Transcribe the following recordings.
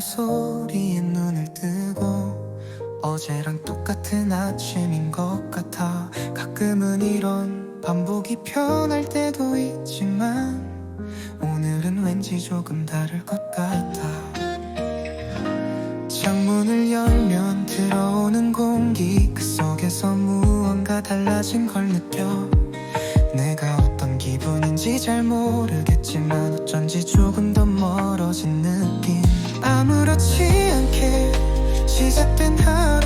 소리에 눈을 뜨고 어제랑 똑같은 아침인 것 같아. 가끔은 이런 반복이 편할 때도 있지만 오늘은 왠지 조금 다를 것 같아. 창문을 열면 들어오는 공기 그 속에서 무언가 달라진 걸 느껴. 내가 어떤 기분인지 잘 모르겠지만 어쩐지 조금 더 멀어진 느낌 아무렇지 않게 시작된 하루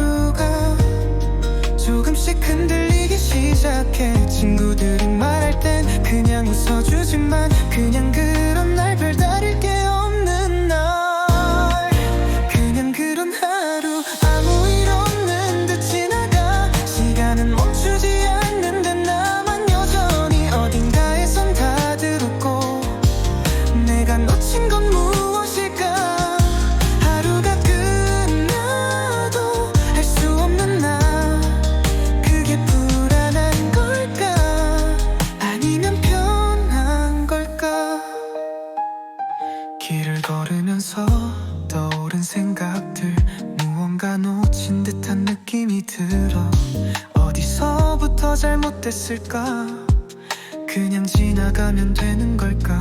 길을 걸으면서 떠오른 생각들 무언가 놓친 듯한 느낌이 들어. 어디서부터 잘못됐을까? 그냥 지나가면 되는 걸까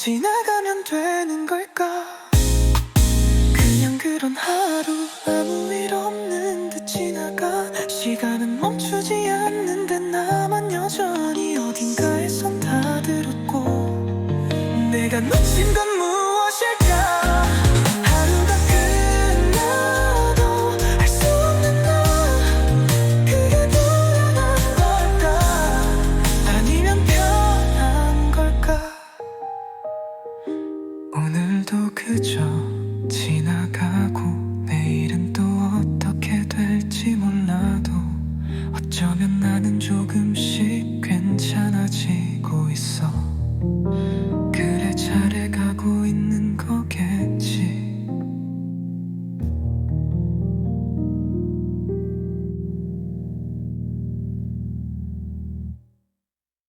지나가면 되는 걸까? 그냥 그런 하루 아무 일 없는 듯 지나가. 시간은 멈추지 않는데 나만 여전히 어딘가에선 다들 웃고. 내가 놓친 건 그저